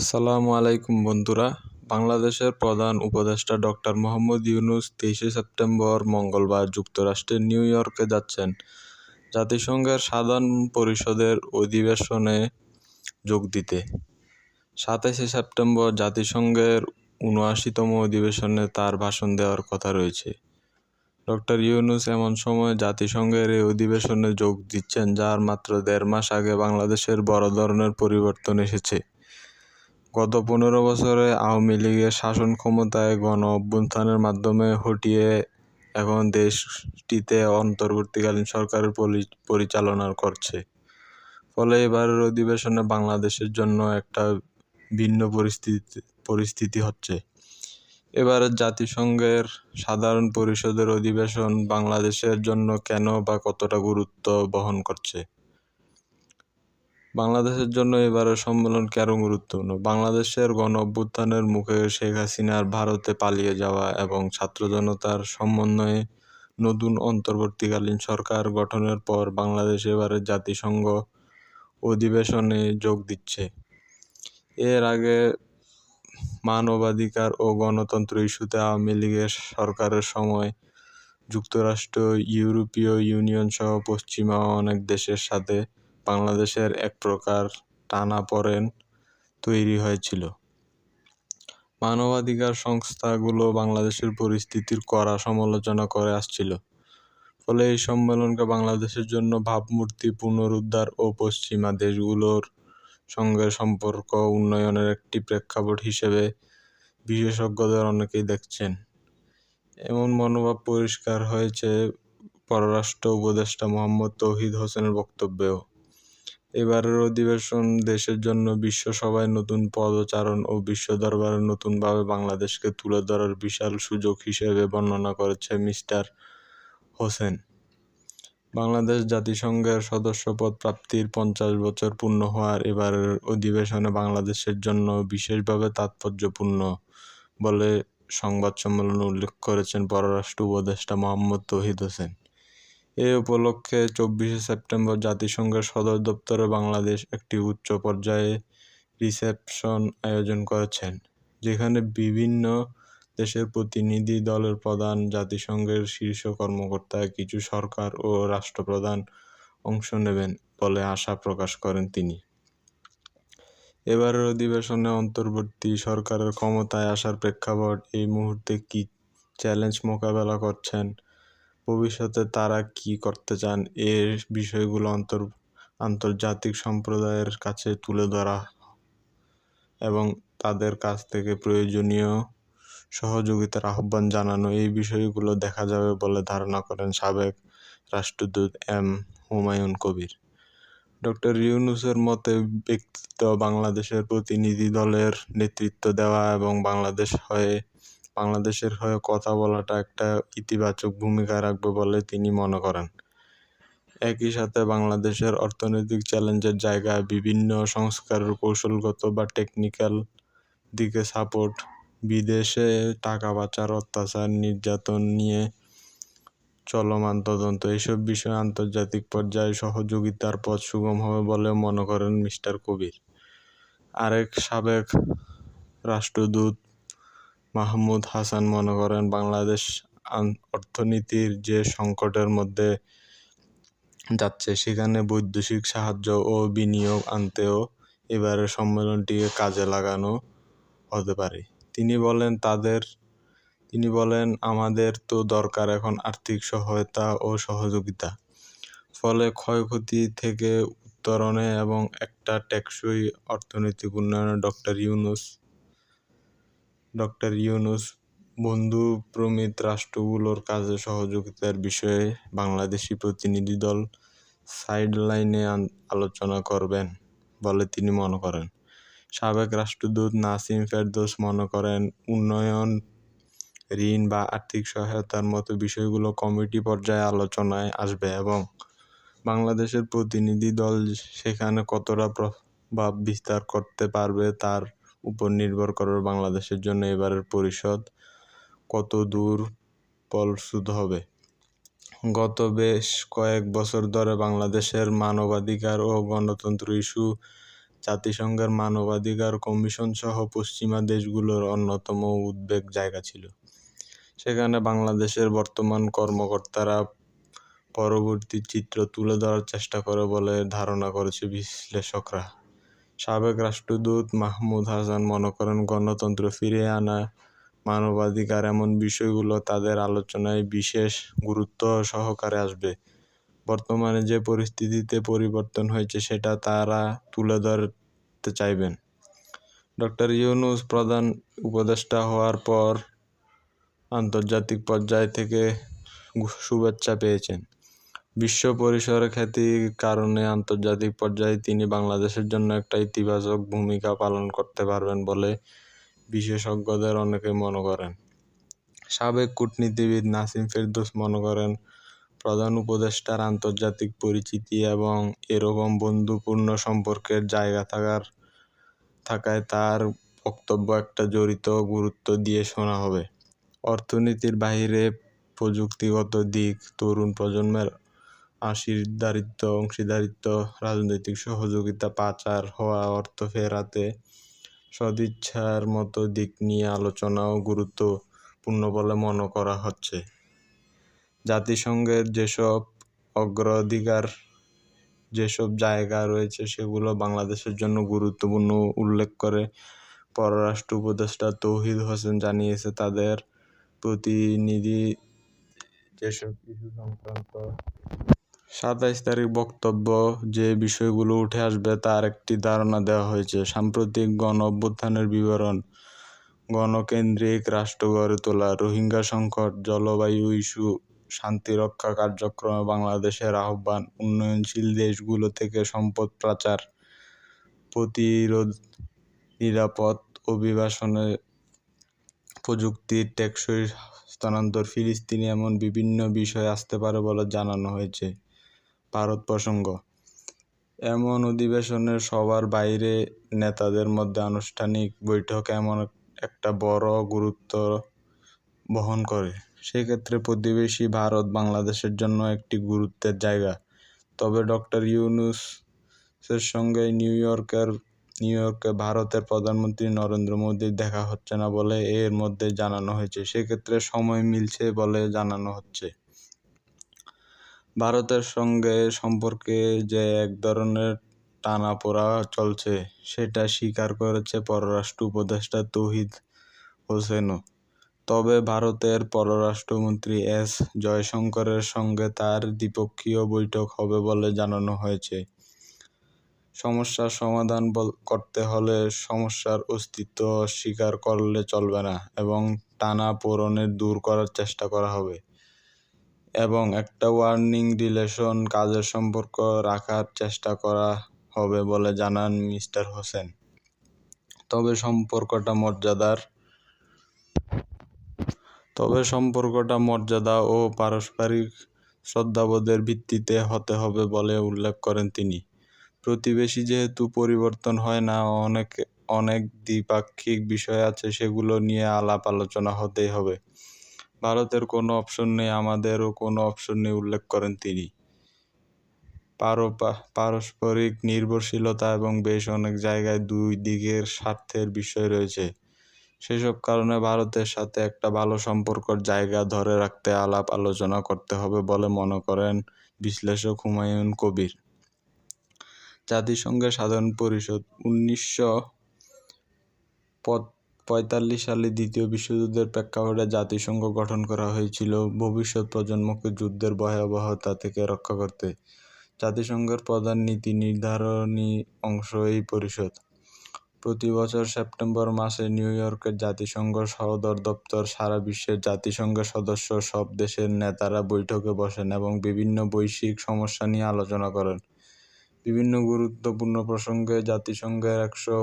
আসসালামু আলাইকুম বন্ধুরা। বাংলাদেশের প্রধান উপদেষ্টা ডক্টর মোহাম্মদ ইউনুস তেইশে সেপ্টেম্বর মঙ্গলবার যুক্তরাষ্ট্রের নিউ ইয়র্কে যাচ্ছেন। জাতিসংঘের সাধারণ পরিষদের অধিবেশনে যোগ দিতে। সাতাশে সেপ্টেম্বর জাতিসংঘের উনআশিতম অধিবেশনে তার ভাষণ দেওয়ার কথা রয়েছে। ডক্টর ইউনুস এমন সময় জাতিসংঘের এই অধিবেশনে যোগ দিচ্ছেন, যার মাত্র দেড় মাস আগে বাংলাদেশের বড় ধরনের পরিবর্তন এসেছে। গত পনেরো বছরে আওয়ামী লীগের শাসন ক্ষমতায় গণ অভ্যুত্থানের মাধ্যমে হটিয়ে এখন দেশটিতে অন্তর্বর্তীকালীন সরকারের পরিচালনা করছে। ফলে এবারের অধিবেশনে বাংলাদেশের জন্য একটা ভিন্ন পরিস্থিতি পরিস্থিতি হচ্ছে। এবারের জাতিসংঘের সাধারণ পরিষদের অধিবেশন বাংলাদেশের জন্য কেন বা কতটা গুরুত্ব বহন করছে? বাংলাদেশের জন্য এবারের সম্মেলন কেন গুরুত্বপূর্ণ? বাংলাদেশের গণ অভ্যুত্থানের মুখে শেখ হাসিনার ভারতে পালিয়ে যাওয়া এবং ছাত্র জনতার সমন্বয়ে নতুন অন্তর্বর্তীকালীন সরকার গঠনের পর বাংলাদেশ এবারে জাতিসংঘ অধিবেশনে যোগ দিচ্ছে। এর আগে মানবাধিকার ও গণতন্ত্র ইস্যুতে আওয়ামী লীগের সরকারের সময় যুক্তরাষ্ট্র, ইউরোপীয় ইউনিয়ন সহ পশ্চিমা অনেক দেশের সাথে বাংলাদেশের এক প্রকার টানাপোড়েন তৈরি হয়েছিল। মানবাধিকার সংস্থাগুলো বাংলাদেশের পরিস্থিতির কড়া সমালোচনা করে আসছিল। ফলে এই সম্মেলনকে বাংলাদেশের জন্য ভাবমূর্তি পুনরুদ্ধার ও পশ্চিমা দেশগুলোর সঙ্গে সম্পর্ক উন্নয়নের একটি প্রেক্ষাপট হিসেবে বিশেষজ্ঞদের অনেকেই দেখছেন। এমন মনোভাব পরিষ্কার হয়েছে পররাষ্ট্র উপদেষ্টা মোহাম্মদ তৌহিদ হোসেনের বক্তব্যেও। এবারের অধিবেশন দেশের জন্য বিশ্ব সভায় নতুন পদচারণ ও বিশ্ব দরবারে নতুনভাবে বাংলাদেশকে তুলে ধরার বিশাল সুযোগ হিসেবে বর্ণনা করেছে মিস্টার হোসেন। বাংলাদেশ জাতিসংঘের সদস্যপদ প্রাপ্তির পঞ্চাশ বছর পূর্ণ হওয়ার এবারের অধিবেশনে বাংলাদেশের জন্য বিশেষভাবে তাৎপর্যপূর্ণ বলে সংবাদ সম্মেলনে উল্লেখ করেছেন পররাষ্ট্র উপদেষ্টা মোহাম্মদ তৌহিদ হোসেন। এ উপলক্ষে চব্বিশে সেপ্টেম্বর জাতিসংঘের সদর দপ্তরে বাংলাদেশ একটি উচ্চ পর্যায়ে রিসেপশন আয়োজন করেছেন, যেখানে বিভিন্ন দেশের প্রতিনিধি দলের প্রধান, জাতিসংঘের শীর্ষ কর্মকর্তা, কিছু সরকার ও রাষ্ট্রপ্রধান অংশ নেবেন বলে আশা প্রকাশ করেন তিনি। এবারের অধিবেশনে অন্তর্বর্তী সরকারের ক্ষমতায় আসার প্রেক্ষাপট এই মুহূর্তে কী চ্যালেঞ্জ মোকাবেলা করছেন ভবিষ্যতে তারা কি করতে চান এর বিষয়গুলো অন্তর, আন্তর্জাতিক সম্প্রদায়ের কাছে তুলে ধরা এবং তাদের কাছ থেকে প্রয়োজনীয় সহযোগিতার আহ্বান জানানো, এই বিষয়গুলো দেখা যাবে বলে ধারণা করেন সাবেক রাষ্ট্রদূত এম হুমায়ুন কবির। ডক্টর ইউনুসের মতে, ব্যক্তিত্ব বাংলাদেশের প্রতিনিধি দলের নেতৃত্ব দেওয়া এবং বাংলাদেশ হয়ে বাংলাদেশের হয়ে কথা বলাটা একটা ইতিবাচক ভূমিকা রাখবে বলে তিনি মনে করেন। একই সাথে বাংলাদেশের অর্থনৈতিক চ্যালেঞ্জের জায়গায় বিভিন্ন সংস্কারের কৌশলগত বা টেকনিক্যাল দিকে সাপোর্ট বিদেশে টাকা পাচার, অত্যাচার, নির্যাতন নিয়ে চলমান তদন্ত, এসব বিষয়ে আন্তর্জাতিক পর্যায়ে সহযোগিতার পথ সুগম হবে বলে মনে করেন মিস্টার কবির। আরেক সাবেক রাষ্ট্রদূত মাহমুদ হাসান মনে করেন, বাংলাদেশ অর্থনীতির যে সংকটের মধ্যে যাচ্ছে, সেখানে বৈদেশিক সাহায্য ও বিনিয়োগ আনতেও এবারের সম্মেলনটিকে কাজে লাগানো হতে পারে। তিনি বলেন, তাদের, তিনি বলেন, আমাদের তো দরকার এখন আর্থিক সহায়তা ও সহযোগিতা। ফলে ক্ষয়ক্ষতি থেকে উত্তরণে এবং একটা টেকসই অর্থনৈতিক উন্নয়নে ডক্টর ইউনুস ডক্টর ইউনুস, বন্ধু প্রমিত রাষ্ট্রগুলোর কাজে সহযোগিতার বিষয়ে বাংলাদেশি প্রতিনিধি দল সাইডলাইনে আলোচনা করবেন বলে তিনি মনে করেন। সাবেক রাষ্ট্রদূত নাসিম ফেরদৌস মনে করেন, উন্নয়ন, ঋণ বা আর্থিক সহায়তার মতো বিষয়গুলো কমিটি পর্যায়ে আলোচনায় আসবে এবং বাংলাদেশের প্রতিনিধি দল সেখানে কতটা প্রভাব বিস্তার করতে পারবে তার উপর নির্ভর করবে বাংলাদেশের জন্য এবারের পরিষদ কত দূর ফলশ্রুত হবে। গত বেশ কয়েক বছর ধরে বাংলাদেশের মানবাধিকার ও গণতন্ত্র ইস্যু, জাতিসংঘের মানবাধিকার কমিশনসহ পশ্চিমা দেশগুলোর অন্যতম উদ্বেগ জায়গা ছিল। সেখানে বাংলাদেশের বর্তমান কর্মকর্তারা পরবর্তী চিত্র তুলে ধরার চেষ্টা করে বলে ধারণা করেছে বিশ্লেষকরা। সাবেক রাষ্ট্রদূত মাহমুদ হাসান মনে করেন, গণতন্ত্র ফিরিয়ে আনা মানবাধিকার এমন বিষয়গুলো তাদের আলোচনায় বিশেষ গুরুত্ব সহকারে আসবে। বর্তমানে যে পরিস্থিতিতে পরিবর্তন হয়েছে সেটা তারা তুলে ধরতে চাইবেন। ডক্টর ইউনুস প্রধান উপদেষ্টা হওয়ার পর আন্তর্জাতিক পর্যায় থেকে শুভেচ্ছা পেয়েছেন। বিশ্ব পরিসরে খ্যাতির কারণে আন্তর্জাতিক পর্যায়ে তিনি বাংলাদেশের জন্য একটা ইতিবাচক ভূমিকা পালন করতে পারবেন বলে বিশেষজ্ঞদের অনেকে মনে করেন। সাবেক কূটনীতিবিদ নাসিম ফেরদৌস মনে করেন, প্রধান উপদেষ্টার আন্তর্জাতিক পরিচিতি এবং এরকম বন্ধুপূর্ণ সম্পর্কের জায়গা থাকার, থাকায় তার বক্তব্য একটা জড়িত গুরুত্ব দিয়ে শোনা হবে। অর্থনীতির বাহিরে প্রযুক্তিগত দিক তরুণ প্রজন্মের আশীর্দারিত্ব অংশীদারিত্ব, রাজনৈতিক সহযোগিতা, পাচার হওয়া, অর্থ ফেরাতে সদিচ্ছার মতো দিক নিয়ে আলোচনাও গুরুত্বপূর্ণ বলে মনে করা হচ্ছে। জাতিসংঘের যেসব অগ্রাধিকার, যেসব জায়গা রয়েছে সেগুলো বাংলাদেশের জন্য গুরুত্বপূর্ণ উল্লেখ করে পররাষ্ট্র উপদেষ্টা তৌহিদ হোসেন জানিয়েছে, তাদের প্রতিনিধি যেসব ইস্যু সংক্রান্ত সাতাইশ তারিখ বক্তব্য যে বিষয়গুলো উঠে আসবে তার একটি ধারণা দেওয়া হয়েছে। সাম্প্রতিক গণ অভ্যুত্থানের বিবরণ, গণকেন্দ্রিক রাষ্ট্র গড়ে তোলা, রোহিঙ্গা সংকট, জলবায়ু ইস্যু শান্তিরক্ষা কার্যক্রমে বাংলাদেশের আহ্বান, উন্নয়নশীল দেশগুলো থেকে সম্পদ পাচার, প্রতিরোধ, নিরাপদ অভিবাসনে প্রযুক্তির টেকসই স্থানান্তর, ফিলিস্তিনি এমন বিভিন্ন বিষয় আসতে পারে বলে জানানো হয়েছে। ভারত প্রসঙ্গ। এমন অধিবেশনের সবার বাইরে নেতাদের মধ্যে আনুষ্ঠানিক বৈঠক এমন একটা বড় গুরুত্ব বহন করে। সেক্ষেত্রে প্রতিবেশী ভারত বাংলাদেশের জন্য একটি গুরুত্বের জায়গা। তবে ডক্টর ইউনুসের সঙ্গে নিউ ইয়র্কের, নিউ ইয়র্কে ভারতের প্রধানমন্ত্রী নরেন্দ্র মোদীর দেখা হচ্ছে না বলে এর মধ্যে জানানো হয়েছে। সেক্ষেত্রে সময় মিলছে বলে জানানো হচ্ছে। ভারতের সঙ্গে সম্পর্কে যে এক ধরনের টানাপোড়া চলছে, সেটা স্বীকার করেছে পররাষ্ট্র উপদেষ্টা তৌহিদ হোসেনও। তবে ভারতের পররাষ্ট্রমন্ত্রী এস জয়শঙ্করের সঙ্গে তার দ্বিপক্ষীয় বৈঠক হবে বলে জানানো হয়েছে। সমস্যার সমাধান করতে হলে সমস্যার অস্তিত্ব অস্বীকার করলে চলবে না এবং টানা পোড়নের দূর করার চেষ্টা করা হবে। এবং একটা ওয়ার্নিং রিলেশন কাজের সম্পর্ক রাখার চেষ্টা করা হবে বলে জানান মিস্টার হোসেন। তবে সম্পর্কটা মর্যাদার। তবে সম্পর্কটা মর্যাদা ও পারস্পরিক শ্রদ্ধাবোধের ভিত্তিতে হতে হবে বলে উল্লেখ করেন তিনি। প্রতিবেশী যেহেতু পরিবর্তন হয় না, অনেক অনেক দ্বিপাক্ষিক বিষয় আছে সেগুলো নিয়ে আলাপ আলোচনা হতেই হবে। ভারতের কোনো অপশন নেই, আমাদেরও কোনো অপশন নেই, উল্লেখ করেন তিনি। পারস্পরিক নির্ভরশীলতা এবং বেশ অনেক জায়গায় দুই দিকের স্বার্থের বিষয় রয়েছে। সেসব কারণে ভারতের সাথে একটা ভালো সম্পর্কর জায়গা ধরে রাখতে আলাপ আলোচনা করতে হবে বলে মনে করেন বিশ্লেষক হুমায়ুন কবির। জাতিসংঘের সাধারণ পরিষদ উনিশশো পঁয়তাল্লিশ সালে দ্বিতীয় বিশ্বযুদ্ধের প্রেক্ষাপটে জাতিসংঘ গঠন করা হয়েছিল। ভবিষ্যৎ প্রজন্মকে যুদ্ধের ভয়াবহতা থেকে রক্ষা করতে। জাতিসংঘের প্রধান নীতি নির্ধারণী অংশ এই পরিষদ। প্রতি বছর সেপ্টেম্বর মাসে নিউ ইয়র্কের জাতিসংঘ সদর দপ্তর সারা বিশ্বের জাতিসংঘের সদস্য সব দেশের নেতারা বৈঠকে বসেন এবং বিভিন্ন বৈশ্বিক সমস্যা নিয়ে আলোচনা করেন। বিভিন্ন গুরুত্বপূর্ণ প্রসঙ্গে জাতিসংঘের একশো